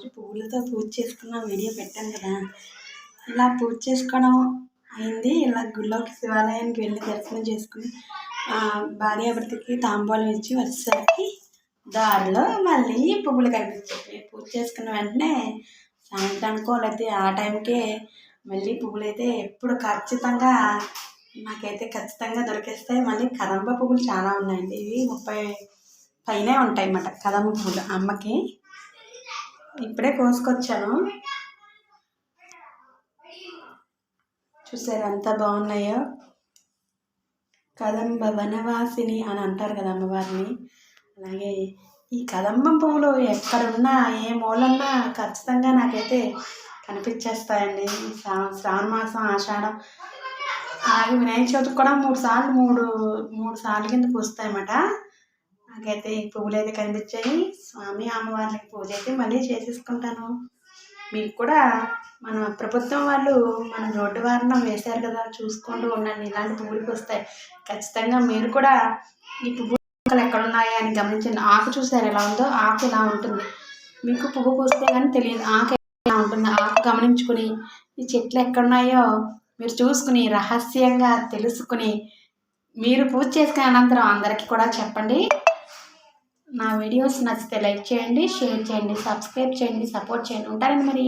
రోజు పువ్వులతో పూజ చేసుకున్న వీడియో పెట్టాను కదా. ఇలా పూజ చేసుకోవడం అయింది. ఇలా గుళ్ళోకి శివాలయానికి వెళ్ళి దర్శనం చేసుకుని భార్యాభర్తకి తాంబూలం ఇచ్చి వచ్చేసరికి దారిలో మళ్ళీ పువ్వులు కనిపించాయి. పూజ చేసుకున్న వెంటనే సాయంత్రానికో లేకపోతే ఆ టైంకే మళ్ళీ పువ్వులు అయితే ఎప్పుడు ఖచ్చితంగా నాకైతే ఖచ్చితంగా దొరికేస్తాయి. మళ్ళీ కదంబ పువ్వులు చాలా ఉన్నాయండి. ఇవి ముప్పై పైనే ఉంటాయి అన్నమాట కదంబ పువ్వులు అమ్మకి. ఇప్పుడే కోసుకొచ్చాను. చూసారు ఎంత బాగున్నాయో? కదంబ వనవాసిని అని అంటారు కదా అమ్మవారిని. అలాగే ఈ కదంబం పువ్వులు ఎక్కడున్నా ఏ మూలన్నా ఖచ్చితంగా నాకైతే కనిపించేస్తాయండి. శ్రావణ మాసం ఆషాఢం. అలాగే వినాయక చవితికి కూడా మూడు సార్లు మూడు మూడు సార్లు కింద పూస్తాయన్నమాట. నాకైతే ఈ పువ్వులు అయితే కనిపించాయి. స్వామి అమ్మవార్లకి పూజ అయితే మళ్ళీ చేసేసుకుంటాను. మీకు కూడా మన ప్రభుత్వం వాళ్ళు మన రోడ్డు వారణం వేశారు కదా చూసుకుంటూ ఉండండి ఇలాంటి పువ్వులు వస్తాయి. ఖచ్చితంగా మీరు కూడా ఈ పువ్వు మొక్కలు ఎక్కడ ఉన్నాయి అని గమనించండి ఆకు చూసారు ఎలా ఉందో? ఆకు ఎలా ఉంటుంది. మీకు పువ్వు పూస్తే కానీ తెలియదు. ఆకు ఎలా ఉంటుంది? ఆకు గమనించుకుని ఈ చెట్లు ఎక్కడున్నాయో మీరు చూసుకుని రహస్యంగా తెలుసుకుని మీరు పూజ చేసుకునే అనంతరం అందరికీ కూడా చెప్పండి. నా వీడియోస్ నచ్చితే లైక్ చేయండి షేర్ చేయండి సబ్స్క్రైబ్ చేయండి సపోర్ట్ చేయండి. ఉంటారండి మరి.